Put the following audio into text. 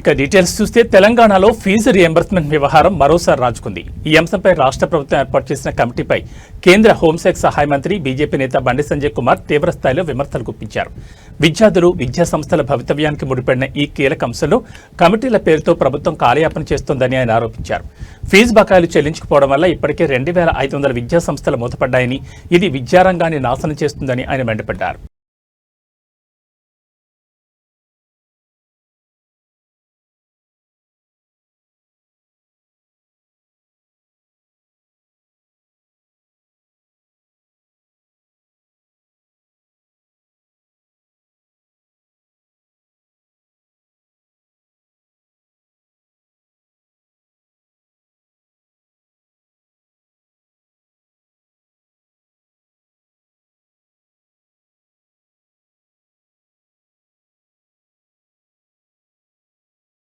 ఇక డీటెయిల్స్ చూస్తే తెలంగాణలో ఫీజు రియంబర్స్మెంట్ వ్యవహారం మరోసారి రాజుకుంది. ఈ అంశంపై రాష్ట్ర ప్రభుత్వం ఏర్పాటు చేసిన కమిటీపై కేంద్ర హోంశాఖ సహాయ మంత్రి బీజేపీ నేత బండి సంజయ్ కుమార్ తీవ్రస్థాయిలో విమర్శలు గుప్పించారు. విద్యార్థులు విద్యా సంస్థల భవితవ్యానికి ముడిపడిన ఈ కీలక అంశంలో కమిటీల పేరుతో ప్రభుత్వం కాలయాపన చేస్తోందని ఆయన ఆరోపించారు. ఫీజు బకాయిలు చెల్లించకపోవడం వల్ల ఇప్పటికే రెండు వేల ఐదు వందల విద్యా సంస్థలు మూతపడ్డాయని ఇది విద్యారంగాన్ని నాశనం చేస్తుందని ఆయన మండిపడ్డారు.